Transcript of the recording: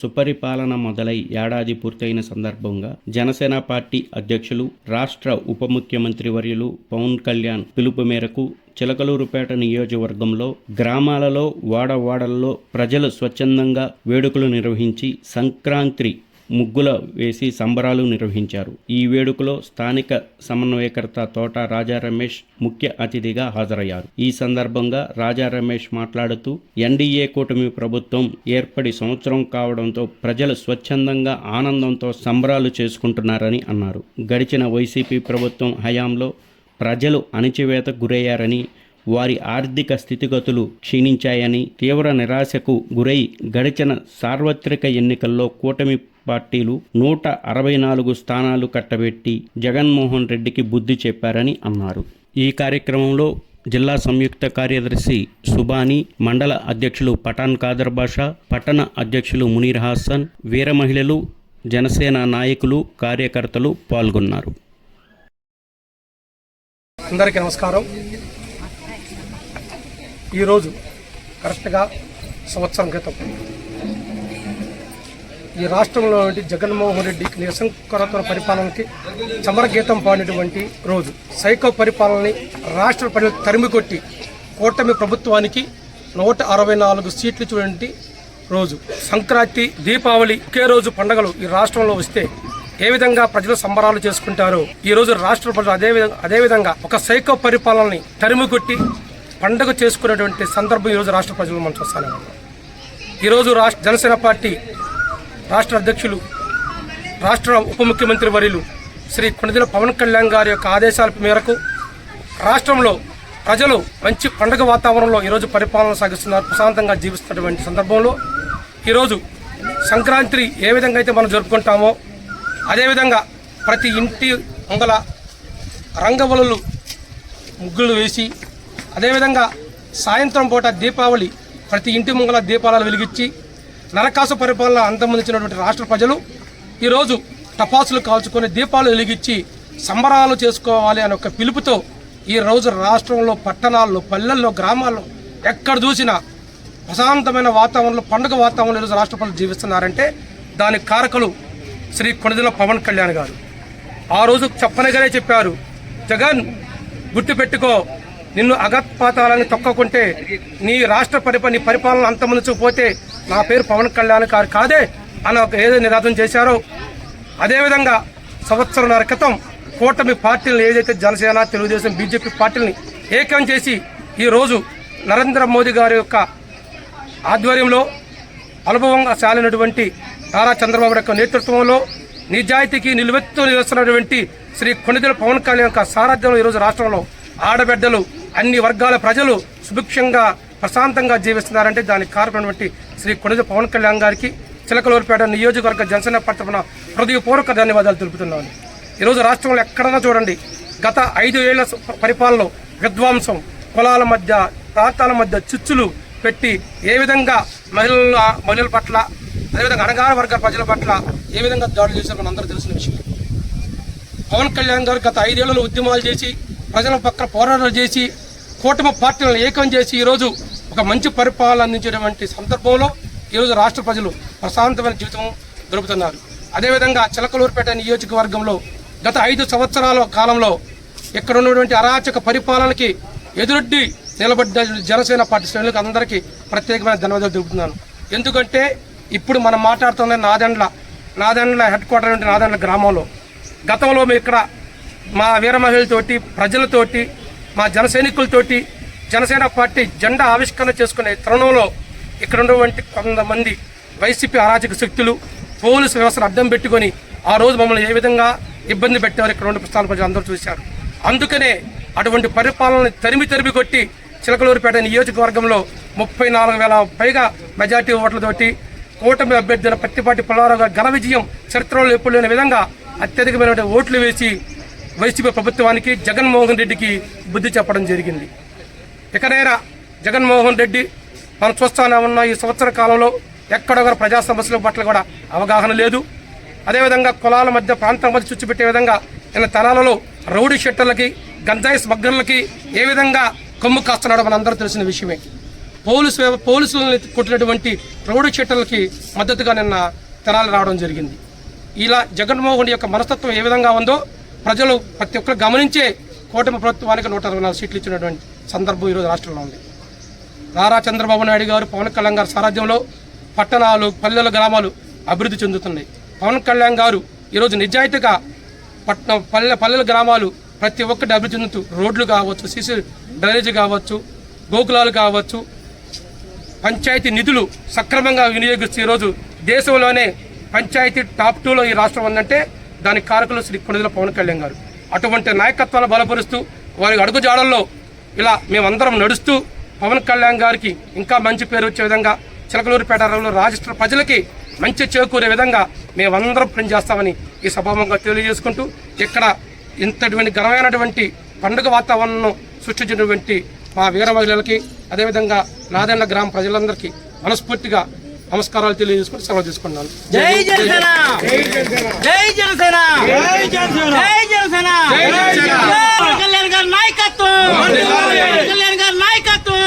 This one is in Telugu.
సుపరిపాలన మొదలై ఏడాది పూర్తయిన సందర్భంగా జనసేన పార్టీ అధ్యక్షులు రాష్ట్ర ఉప ముఖ్యమంత్రి వర్యులు పవన్ కళ్యాణ్ పిలుపు మేరకు చిలకలూరుపేట నియోజకవర్గంలో గ్రామాలలో వాడవాడల్లో ప్రజలు స్వచ్ఛందంగా వేడుకలు నిర్వహించి సంక్రాంతి ముగ్గుల వేసి సంబరాలు నిర్వహించారు. ఈ వేడుకలో స్థానిక సమన్వయకర్త తోట రాజా రమేష్ ముఖ్య అతిథిగా హాజరయ్యారు. ఈ సందర్భంగా రాజా రమేష్ మాట్లాడుతూ ఎన్డీఏ కూటమి ప్రభుత్వం ఏర్పడి సంవత్సరం కావడంతో ప్రజలు స్వచ్ఛందంగా ఆనందంతో సంబరాలు చేసుకుంటున్నారని అన్నారు. గడిచిన వైసీపీ ప్రభుత్వం హయాంలో ప్రజలు అణిచివేత గురయ్యారని వారి ఆర్థిక స్థితిగతులు క్షీణించాయని తీవ్ర నిరాశకు గురై గడిచిన సార్వత్రిక ఎన్నికల్లో కూటమి పార్టీలు నూట అరవై నాలుగు స్థానాలు కట్టబెట్టి జగన్మోహన్ రెడ్డికి బుద్ధి చెప్పారని అన్నారు. ఈ కార్యక్రమంలో జిల్లా సంయుక్త కార్యదర్శి సుబాని మండల అధ్యక్షులు పఠాన్ కాదర్ బాషా పట్టణ అధ్యక్షులు మునీర్ హాసన్ వీర మహిళలు జనసేన నాయకులు కార్యకర్తలు పాల్గొన్నారు. అందరికీ నమస్కారం. ఈరోజు కరెక్ట్గా సంవత్సరం క్రితం ఈ రాష్ట్రంలో జగన్మోహన్ రెడ్డికి నిరసంకరత్వ పరిపాలనకి సమరగీతం పాడినటువంటి రోజు. సైకో పరిపాలనని రాష్ట్ర ప్రజలు తరిమికొట్టి కూటమి ప్రభుత్వానికి నూట అరవై నాలుగు సీట్లు చూడండి రోజు. సంక్రాంతి దీపావళి ఒకే రోజు పండుగలు ఈ రాష్ట్రంలో వస్తే ఏ విధంగా ప్రజలు సంబరాలు చేసుకుంటారో ఈ రోజు రాష్ట్ర ప్రజలు అదేవిధంగా అదే విధంగా ఒక సైకో పరిపాలనని తరిమికొట్టి పండగ పండుగ చేసుకునేటువంటి సందర్భం ఈ రోజు రాష్ట్ర ప్రజలు మనం చూస్తానే ఉన్నాం ఈరోజు రాష్ట్ర జనసేన పార్టీ రాష్ట్ర అధ్యక్షులు రాష్ట్ర ఉప ముఖ్యమంత్రి వర్యులు శ్రీ కొనదిల పవన్ కళ్యాణ్ గారి యొక్క ఆదేశాల మేరకు రాష్ట్రంలో ప్రజలు మంచి పండుగ వాతావరణంలో ఈరోజు పరిపాలన సాగిస్తున్నారు. ప్రశాంతంగా జీవిస్తున్నటువంటి సందర్భంలో ఈరోజు సంక్రాంతి ఏ విధంగా అయితే మనం జరుపుకుంటామో అదేవిధంగా ప్రతి ఇంటి ముంగల రంగవలలు ముగ్గులు వేసి అదేవిధంగా సాయంత్రం పూట దీపావళి ప్రతి ఇంటి ముంగల దీపాలను వెలిగించి నరకాసు పరిపాలన అంతమందించినటువంటి రాష్ట్ర ప్రజలు ఈరోజు టపాసులు కాల్చుకొని దీపాలు వెలిగించి సంబరాలు చేసుకోవాలి అనే ఒక పిలుపుతో ఈ రోజు రాష్ట్రంలో పట్టణాల్లో పల్లెల్లో గ్రామాల్లో ఎక్కడ చూసినా ప్రశాంతమైన వాతావరణంలో పండుగ వాతావరణంలో ఈరోజు రాష్ట్ర ప్రజలు జీవిస్తున్నారంటే దానికి కారకులు శ్రీ కొణిదెల పవన్ కళ్యాణ్ గారు. ఆ రోజు చెప్పనగానే చెప్పారు జగన్ గుర్తుపెట్టుకో నిన్ను అగత్పాతాలని తొక్కకుంటే నీ రాష్ట్ర పరిపాలన నీ పరిపాలన అంతమందించకపోతే నా పేరు పవన్ కళ్యాణ్ గారు కాదే అని ఒక ఏదో నిరాదం చేశారో. అదేవిధంగా సంవత్సరంన్నర క్రితం కూటమి పార్టీలను ఏదైతే జనసేన తెలుగుదేశం బీజేపీ పార్టీలని ఏకం చేసి ఈరోజు నరేంద్ర మోదీ గారి యొక్క ఆధ్వర్యంలో అనుభవంగా సాలినటువంటి నారా చంద్రబాబు యొక్క నేతృత్వంలో నిజాయితీకి నిలువెత్తు నిలుస్తున్నటువంటి శ్రీ కొణిదెల పవన్ కళ్యాణ్ యొక్క సారథ్యంలో ఈరోజు రాష్ట్రంలో ఆడబిడ్డలు అన్ని వర్గాల ప్రజలు సుభిక్షంగా ప్రశాంతంగా జీవిస్తున్నారంటే దానికి కారణమైనటువంటి శ్రీ కొడుజ పవన్ కళ్యాణ్ గారికి చిలకలూరుపేట నియోజకవర్గ జనసేన పట్టణ హృదయపూర్వక ధన్యవాదాలు తెలుపుతున్నాను. ఈరోజు రాష్ట్రంలో ఎక్కడన్నా చూడండి గత ఐదు ఏళ్ళ పరిపాలనలో విధ్వంసం కులాల మధ్య ప్రాంతాల మధ్య చిచ్చులు పెట్టి ఏ విధంగా మహిళల మహిళల పట్ల అదేవిధంగా అణగార వర్గ ప్రజల పట్ల ఏ విధంగా దాడులు చేశారో మనందరూ తెలిసిన విషయం. పవన్ కళ్యాణ్ గారు గత ఐదేళ్ళలో ఉద్యమాలు చేసి ప్రజల పక్కన పోరాటాలు చేసి కూటమి పార్టీలను ఏకం చేసి ఈరోజు ఒక మంచి పరిపాలన అందించేటువంటి సందర్భంలో ఈరోజు రాష్ట్ర ప్రజలు ప్రశాంతమైన జీవితం గడుపుతున్నారు. అదేవిధంగా చిలకలూరుపేట నియోజకవర్గంలో గత ఐదు సంవత్సరాల కాలంలో ఇక్కడ ఉన్నటువంటి అరాచక పరిపాలనకి ఎదురొడ్డి నిలబడ్డ జనసేన పార్టీ శ్రేణులకు అందరికీ ప్రత్యేకమైన ధన్యవాదాలు తెలుపుతున్నాను. ఎందుకంటే ఇప్పుడు మనం మాట్లాడుతున్న నాదెండ్ల నాదెండ్ల హెడ్ క్వార్టర్ నుండి నాదెండ్ల గ్రామంలో గతంలో మేము ఇక్కడ మా వీరమహిళతోటి ప్రజలతోటి మా జనసైనికులతోటి జనసేన పార్టీ జెండా ఆవిష్కరణ చేసుకునే తరుణంలో ఇక్కడ ఉన్నటువంటి కొంతమంది వైసీపీ అరాచక శక్తులు పోలీసు వ్యవస్థను అడ్డం పెట్టుకొని ఆ రోజు మమ్మల్ని ఏ విధంగా ఇబ్బంది పెట్టారు ఇక్కడ ఉన్న ప్రస్థాన ప్రజలు అందరూ చూశారు. అందుకనే అటువంటి పరిపాలనని తరిమి తరిమి కొట్టి చిలకలూరుపేట నియోజకవర్గంలో ముప్పై నాలుగు వేల పైగా మెజార్టీ ఓట్లతోటి కూటమి అభ్యర్థుల పత్తిపాటి పుల్లారావు గారి ఘన విజయం చరిత్రలో ఎప్పుడు లేని విధంగా అత్యధికమైన ఓట్లు వేసి వైసీపీ ప్రభుత్వానికి జగన్మోహన్ రెడ్డికి బుద్ధి చెప్పడం జరిగింది. ఇకనైనా జగన్మోహన్ రెడ్డి మనం చూస్తూనే ఉన్న ఈ సంవత్సర కాలంలో ఎక్కడ కూడా ప్రజా సమస్యల పట్ల కూడా అవగాహన లేదు. అదేవిధంగా కులాల మధ్య ప్రాంతం మధ్య చుచ్చిపెట్టే విధంగా నిన్న తనాలలో రౌడీ షెట్టర్లకి గంజాయి స్మగ్లర్లకి ఏ విధంగా కొమ్ము కాస్తున్నాడో మనందరూ తెలిసిన విషయమే. పోలీసు పోలీసులను కొట్టినటువంటి రౌడీ షెట్టర్లకి మద్దతుగా నిన్న తెరాలు రావడం జరిగింది. ఇలా జగన్మోహన్ యొక్క మనస్తత్వం ఏ విధంగా ఉందో ప్రజలు ప్రతి ఒక్కరు గమనించే కూటమి ప్రభుత్వానికి నూట అరవై నాలుగు సీట్లు ఇచ్చినటువంటి సందర్భం ఈరోజు రాష్ట్రంలో ఉంది. నారా చంద్రబాబు నాయుడు గారు పవన్ కళ్యాణ్ గారి సారథ్యంలో పట్టణాలు పల్లెల గ్రామాలు అభివృద్ధి చెందుతున్నాయి. పవన్ కళ్యాణ్ గారు ఈరోజు నిజాయితీగా పట్టణ పల్లె పల్లెల గ్రామాలు ప్రతి ఒక్కటి అభివృద్ధి చెందుతూ రోడ్లు కావచ్చు సిసి డ్రైనేజీ కావచ్చు గోకులాలు కావచ్చు పంచాయతీ నిధులు సక్రమంగా వినియోగిస్తూ ఈరోజు దేశంలోనే పంచాయతీ టాప్ టూలో ఈ రాష్ట్రం ఉందంటే దాని కారకులు శ్రీ కొనుదల పవన్ కళ్యాణ్ గారు. అటువంటి నాయకత్వాలు బలపరుస్తూ వారి అడుగుజాడల్లో ఇలా మేమందరం నడుస్తూ పవన్ కళ్యాణ్ గారికి ఇంకా మంచి పేరు వచ్చే విధంగా చిలకలూరుపేట రాష్ట్ర ప్రజలకి మంచి చేకూరే విధంగా మేమందరం పనిచేస్తామని ఈ సభాముఖంగా తెలియజేసుకుంటూ ఇక్కడ ఇంతటువంటి ఘనమైనటువంటి పండుగ వాతావరణం సృష్టించినటువంటి మా వీర మహిళలకి అదేవిధంగా నాదెండ్ల గ్రామ ప్రజలందరికీ మనస్ఫూర్తిగా నమస్కారాలు తెలియజేసుకుని సెలవు తీసుకున్నాను జై జనసేన జై జనసేన జై జనసేన జై జనసేన కళ్యాణ్ గారి నాయకత్వం కళ్యాణ్ గారి నాయకత్వం